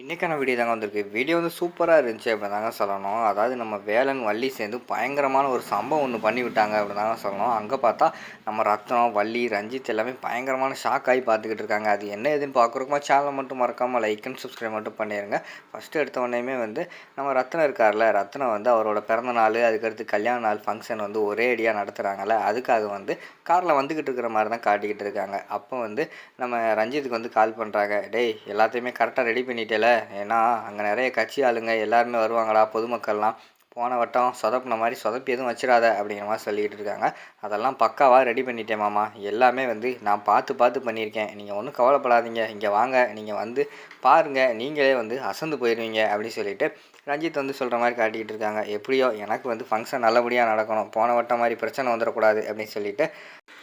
இன்றைக்கான வீடியோ தாங்க வந்திருக்கு. வீடியோ வந்து சூப்பராக இருந்துச்சு அப்படி தாங்க சொல்லணும். அதாவது நம்ம வேலன் வள்ளி சேர்ந்து பயங்கரமான ஒரு சம்பவம் ஒன்று பண்ணி விட்டாங்க அப்படி தாங்க சொல்லணும். அங்கே பார்த்தா நம்ம ரத்னம் வள்ளி ரஞ்சித் எல்லாமே பயங்கரமான ஷாக் ஆகி பார்த்துக்கிட்டு இருக்காங்க. அது என்ன ஏதுன்னு பார்க்குறோமா சேனலை மட்டும் மறக்காமல் லைக் அண்ட் சப்ஸ்கிரைப் மட்டும் பண்ணிடுங்க ஃபஸ்ட்டு எடுத்த உடனேயுமே வந்து நம்ம ரத்னம் இருக்கார்ல ரத்னம் வந்து அவரோட பிறந்த நாள் அதுக்கடுத்து கல்யாண நாள் ஃபங்க்ஷன் வந்து ஒரே அடியாக நடத்துகிறாங்கல்ல அதுக்காக வந்து காரில் வந்துக்கிட்டு இருக்கிற மாதிரி தான் காட்டிக்கிட்டு இருக்காங்க. அப்போ வந்து நம்ம ரஞ்சித்துக்கு வந்து கால் பண்ணுறாங்க டேய் எல்லாத்தையுமே கரெக்டாக ரெடி பண்ணிட்டேல ஏன்னா அங்கே நிறைய கட்சி ஆளுங்க எல்லாருமே வருவாங்களா பொதுமக்கள்லாம்? போன வட்டம் சொதப்பின மாதிரி சொதப்பி எதுவும் வச்சிடாத அப்படிங்கிற மாதிரி சொல்லிக்கிட்டு இருக்காங்க. அதெல்லாம் பக்காவாக ரெடி பண்ணிட்டேன் மாமா. எல்லாமே வந்து நான் பார்த்து பார்த்து பண்ணியிருக்கேன். நீங்கள் ஒன்றும் கவலைப்படாதீங்க. இங்கே வாங்க. நீங்கள் வந்து பாருங்கள் நீங்களே வந்து அசந்து போயிடுவீங்க அப்படின்னு சொல்லிட்டு ரஞ்சித் வந்து சொல்கிற மாதிரி காட்டிக்கிட்டு இருக்காங்க. எப்படியோ எனக்கு வந்து ஃபங்க்ஷன் நல்லபடியாக நடக்கணும். போன வட்டம் மாதிரி பிரச்சனை வந்துடக்கூடாது அப்படின்னு சொல்லிட்டு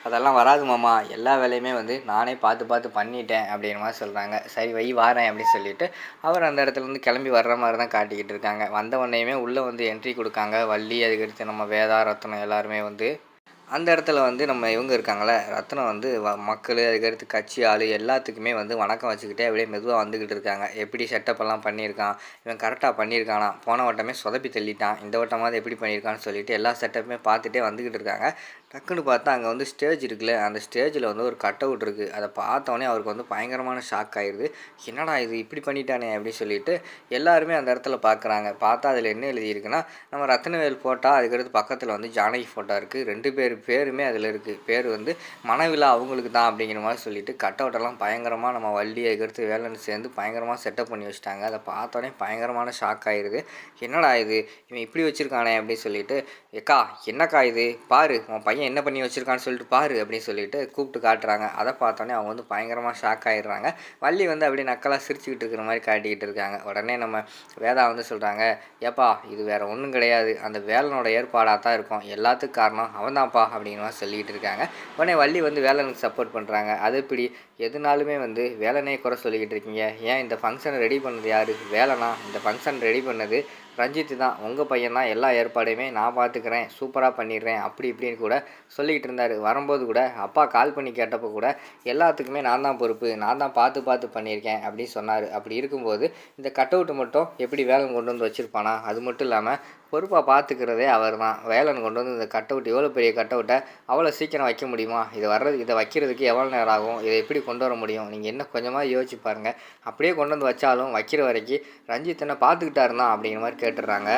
அதெல்லாம் வராது மாமா. எல்லா வேலையுமே வந்து நானே பார்த்து பார்த்து பண்ணிட்டேன் அப்படிங்கிற மாதிரி சொல்கிறாங்க சரி வை வாரேன் அப்படின்னு சொல்லிட்டு அவர் அந்த இடத்துலேருந்து கிளம்பி வர்ற மாதிரி தான் காட்டிக்கிட்டு இருக்காங்க. வந்த உடனேயுமே உள்ளே வந்து என்ட்ரி கொடுக்காங்க. வள்ளி அதுக்கடுத்து நம்ம வேதா ரத்னம் எல்லாருமே வந்து அந்த இடத்துல வந்து நம்ம இவங்க இருக்காங்களே ரத்னம் வந்து வ மக்கள் அதுக்கடுத்து கட்சி ஆள் எல்லாத்துக்குமே வந்து வணக்கம் வச்சுக்கிட்டே அப்படியே மெதுவாக வந்துக்கிட்டு இருக்காங்க. எப்படி செட்டப் எல்லாம் பண்ணியிருக்கான்? இவன் கரெக்டாக பண்ணியிருக்கானா? போன வட்டமே சொதப்பி தள்ளிட்டான். இந்த வட்டமாவது எப்படி பண்ணியிருக்கான்னு சொல்லிட்டு எல்லா செட்டப்புமே பார்த்துட்டே வந்துக்கிட்டு இருக்காங்க. டக்குன்னு பார்த்தா அங்கே வந்து ஸ்டேஜ் இருக்குல்ல அந்த ஸ்டேஜில் வந்து ஒரு கட் அவுட் இருக்குது அதை பார்த்தோன்னே அவருக்கு வந்து பயங்கரமான ஷாக் ஆயிடுது என்னடா இது இப்படி பண்ணிட்டானே? அப்படின்னு சொல்லிட்டு எல்லாருமே அந்த இடத்துல பார்க்குறாங்க. பார்த்தா அதில் என்ன எழுதியிருக்குன்னா நம்ம ரத்னவேல் ஃபோட்டோ அதுக்கடுத்து பக்கத்தில் வந்து ஜானகி ஃபோட்டோ இருக்குது ரெண்டு பேர் பேருமே அதில் இருக்குது பேர் வந்து மனவிழா அவங்களுக்கு தான் அப்படிங்கிற மாதிரி சொல்லிட்டு கட் அவுட்டெல்லாம் பயங்கரமாக நம்ம வள்ளி அதுக்கடுத்து வேலைன்னு சேர்ந்து பயங்கரமாக செட்டப் பண்ணி வச்சுட்டாங்க. அதை பார்த்தோன்னே பயங்கரமான ஷாக் ஆயிடுது என்னடா இது? இவன் இப்படி வச்சுருக்கானே? அப்படின்னு சொல்லிட்டு எக்கா என்னக்கா இது? பாரு உன் பையன் என்ன பண்ணி வச்சுருக்கான்னு சொல்லிட்டு பாரு அப்படின்னு சொல்லிட்டு கூப்பிட்டு காட்டுறாங்க. அதை பார்த்தோன்னே அவங்க வந்து பயங்கரமாக ஷாக் ஆயிடுறாங்க. வள்ளி வந்து அப்படியே நக்கலாக சிரிச்சுக்கிட்டு இருக்கிற மாதிரி காட்டிக்கிட்டு இருக்காங்க. உடனே நம்ம வேதா வந்து சொல்கிறாங்க ஏப்பா இது வேறு ஒன்றும் கிடையாது. அந்த வேலனோட ஏற்பாடாக தான் இருக்கும். எல்லாத்துக்கும் காரணம் அவன்தான்ப்பா அப்படிங்கிற மாதிரி சொல்லிக்கிட்டு இருக்காங்க. உடனே வள்ளி வந்து வேலனுக்கு சப்போர்ட் பண்ணுறாங்க அது இப்படி எதுனாலுமே வந்து வேலனே குறை சொல்லிக்கிட்டு இருக்கீங்க. ஏன் இந்த ஃபங்க்ஷனை ரெடி பண்ணது யார்? வேலைனா? இந்த ஃபங்க்ஷன் ரெடி பண்ணது ரஞ்சித் தான். உங்கள் பையன் தான் எல்லா ஏற்பாடையுமே நான் பார்த்துக்கிறேன் சூப்பராக பண்ணிடுறேன். அப்படி இப்படின்னு கூட சொல்லிக்கிட்டு இருந்தார். வரும்போது கூட அப்பா கால் பண்ணி கேட்டப்போ கூட எல்லாத்துக்குமே நான் தான் பொறுப்பு. நான் தான் பார்த்து பார்த்து பண்ணியிருக்கேன் அப்படின்னு சொன்னார். அப்படி இருக்கும்போது இந்த கட்டவுட்டு மட்டும் எப்படி வேலை கொண்டு வந்து வச்சுருப்பானா? அது மட்டும் இல்லாமல் பொறுப்பாக பார்த்துக்கிறதே அவர் தான் வேலன் கொண்டு வந்து இந்த கட் அவுட் எவ்வளோ பெரிய கட் அவுட்டை அவ்வளோ சீக்கிரம் வைக்க முடியுமா? இது வர்றது இதை வைக்கிறதுக்கு எவ்வளோ நேரம் ஆகும்? இதை எப்படி கொண்டு வர முடியும்? நீங்கள் என்ன கொஞ்சமாக யோசிச்சு பாருங்கள் அப்படியே கொண்டு வந்து வச்சாலும் வைக்கிற வரைக்கும் ரஞ்சித் என்ன பார்த்துக்கிட்டாருந்தான் அப்படிங்கிற மாதிரி கேட்டுடுறாங்க.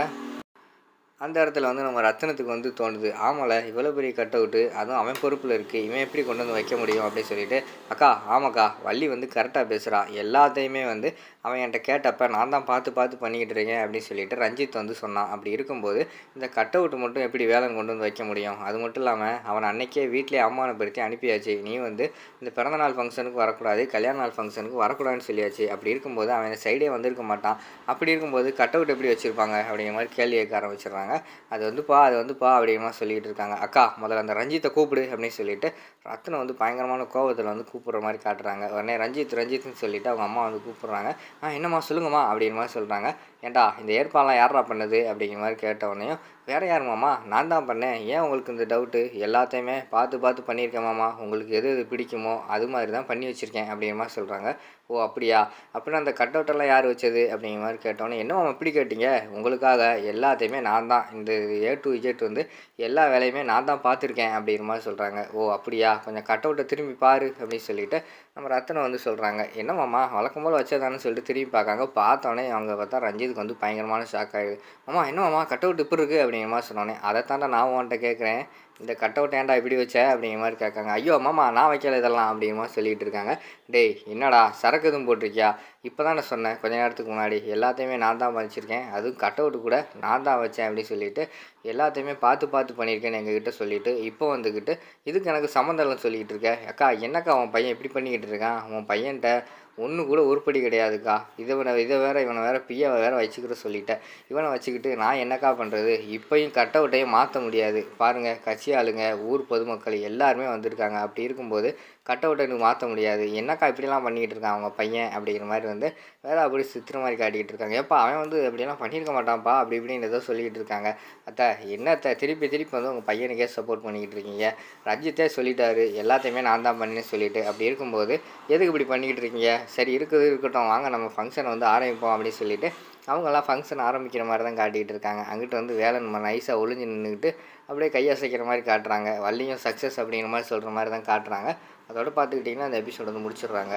அந்த இடத்துல வந்து நம்ம ரத்தனத்துக்கு வந்து தோணுது ஆமால இவ்வளோ பெரிய கட் அவுட்டு அதுவும் அவன் பொறுப்பில் இருக்குது இவன் எப்படி கொண்டு வந்து வைக்க முடியும் அப்படின்னு சொல்லிட்டு அக்கா ஆமாக்கா வள்ளி வந்து கரெக்டாக பேசுகிறான் எல்லாத்தையுமே வந்து அவன் என்கிட்ட கேட்டப்ப நான் தான் பார்த்து பார்த்து பண்ணிக்கிட்டு இருக்கேன் அப்படின்னு சொல்லிட்டு ரஞ்சித் வந்து சொன்னான். அப்படி இருக்கும்போது இந்த கட் அவுட் மட்டும் எப்படி வேலை கொண்டு வந்து வைக்க முடியும்? அது மட்டும் இல்லாமல் அவன் அன்னைக்கே வீட்டிலே அவமானப்படுத்தி அனுப்பியாச்சு. நீ வந்து இந்த பிறந்தநாள் ஃபங்க்ஷனுக்கு வரக்கூடாது கல்யாண நாள் ஃபங்க்ஷனுக்கு வரக்கூடாதுன்னு சொல்லியாச்சு. அப்படி இருக்கும்போது அவன் சைடே வந்திருக்க மாட்டான். அப்படி இருக்கும்போது கட் அவுட் எப்படி வச்சுருப்பாங்க அப்படிங்கிற மாதிரி கேள்வி கேட்க ஆரம்பிச்சிடுறாங்க. அது வந்துப்பா அது வந்துப்பா அப்படிமா சொல்லிகிட்டு இருக்காங்க அக்கா முதல்ல அந்த ரஞ்சித்தை கூப்பிடு அப்படின்னு சொல்லிட்டு ரத்னம் வந்து பயங்கரமான கோபத்தில் வந்து கூப்பிட்ற மாதிரி காட்டுறாங்க. உடனே ரஞ்சித் ரஞ்சித்னு சொல்லிட்டு அவங்க அம்மா வந்து கூப்பிட்றாங்க. ஆ என்னம்மா சொல்லுங்கம்மா அப்படிங்கிற மாதிரி சொல்கிறாங்க ஏன்டா இந்த ஏற்பாடெலாம் யாரா பண்ணது அப்படிங்கிற மாதிரி கேட்ட உடனேயும் வேறு யார் மாமா? நான் தான் பண்ணேன். ஏன் உங்களுக்கு இந்த டவுட்டு எல்லாத்தையுமே பார்த்து பார்த்து பண்ணியிருக்கேன் மாமா. உங்களுக்கு எது எது பிடிக்குமோ அது மாதிரி தான் பண்ணி வச்சுருக்கேன் அப்படிங்கிற மாதிரி சொல்கிறாங்க ஓ அப்படியா? அப்படின்னா அந்த கட் அவுட்டெல்லாம் யார் வச்சது அப்படிங்கிற மாதிரி கேட்டோன்னே என்ன மாமா இப்படி கேட்டீங்க? உங்களுக்காக எல்லாத்தையுமே நான் தான். இந்த ஏ டு இஜெட் வந்து எல்லா வேலையுமே நான் தான் பார்த்துருக்கேன் அப்படிங்கிற மாதிரி சொல்கிறாங்க ஓ அப்படியா? கொஞ்சம் கட் அவுட்டை திரும்பி பாரு அப்படின்னு சொல்லிட்டு நம்ம ரத்தனை வந்து சொல்கிறாங்க என்ன மாமா? வழக்கம் போல் வச்சதானு சொல்லிட்டு திரும்பி பார்க்காங்க. பார்த்தோன்னே அவங்க பார்த்தா ரஞ்சித்துக்கு வந்து பயங்கரமான ஷாக் ஆகிடுது மாமா என்ன மாமா? கட் அவுட் இப்படி இருக்குது அப்படின்னு அப்படிங்கிற மாதிரி சொன்னோன்னே அதை தாண்டா நான் உன்கிட்ட கேட்குறேன். இந்த கட் அவுட் ஏன்டா இப்படி வச்ச? அப்படிங்கிற மாதிரி கேட்காங்க. ஐயோ மாமா நான் வைக்கல இதெல்லாம். அப்படிங்கிற மாதிரி சொல்லிகிட்டு இருக்காங்க. டேய் என்னடா சரக்கு எதுவும் போட்டிருக்கியா? இப்போ தான் நான் சொன்னேன் கொஞ்ச நேரத்துக்கு முன்னாடி. எல்லாத்தையுமே நான் தான் வச்சுருக்கேன் அதுவும் கட் அவுட்டு கூட நான் தான் வச்சேன் அப்படின்னு சொல்லிட்டு எல்லாத்தையுமே பார்த்து பார்த்து பண்ணியிருக்கேன்னு எங்ககிட்ட சொல்லிவிட்டு இப்போ வந்துக்கிட்டு இதுக்கு எனக்கு சம்மந்தம் சொல்லிக்கிட்டு இருக்கேன் அக்கா என்னக்கா உன் பையன் இப்படி பண்ணிக்கிட்டு இருக்கான்? உன் பையன்கிட்ட ஒன்று கூட உருப்படி கிடையாதுக்கா. இதை இதை வேற இவனை வேற பியை வேற வச்சுக்கிற சொல்லிட்டேன். இவனை வச்சுக்கிட்டு நான் என்னக்கா பண்ணுறது இப்போயும் கட் அவுட்டையும் மாற்ற முடியாது. பாருங்கள் கட்சி ஆளுங்க ஊர் பொதுமக்கள் எல்லாருமே வந்திருக்காங்க. அப்படி இருக்கும்போது கட் அவுட் எனக்கு மாற்ற முடியாது. என்னக்கா இப்படிலாம் பண்ணிக்கிட்டு இருக்கான் அவங்க பையன் அப்படிங்கிற மாதிரி வந்து வேறு அப்படி சித்திர மாதிரி காட்டிக்கிட்டு இருக்காங்க. ஏப்பா அவன் வந்து அப்படிலாம் பண்ணியிருக்க மாட்டான்ப்பா அப்படி இப்படின்னு ஏதோ சொல்லிக்கிட்டு இருக்காங்க. அத்தை என்ன அத்தை திருப்பி திருப்பி வந்து உங்கள் பையனுக்கே சப்போர்ட் பண்ணிக்கிட்டு இருக்கீங்க. ரஞ்சித்தே சொல்லிட்டாரு. எல்லாத்தையுமே நான் தான் பண்ணேன்னு சொல்லிட்டு அப்படி இருக்கும்போது எதுக்கு இப்படி பண்ணிக்கிட்டு இருக்கீங்க? சரி இருக்குது இருக்கட்டும். வாங்க நம்ம ஃபங்க்ஷனை வந்து ஆரம்பிப்போம் அப்படின்னு சொல்லிட்டு அவங்கெல்லாம் ஃபங்க்ஷன் ஆரம்பிக்கிற மாதிரி தான் காட்டிக்கிட்டு இருக்காங்க. அங்கிட்டு வந்து வேலை நம்ம நைஸாக ஒளிஞ்சு நின்றுக்கிட்டு அப்படியே கையசைக்கிற மாதிரி காட்டுறாங்க. வள்ளியும் சக்ஸஸ் அப்படிங்கிற மாதிரி சொல்கிற மாதிரி தான் காட்டுறாங்க. அதோட பார்த்துக்கிட்டிங்கன்னா அந்த எபிசோட் வந்து முடிச்சிடுறாங்க.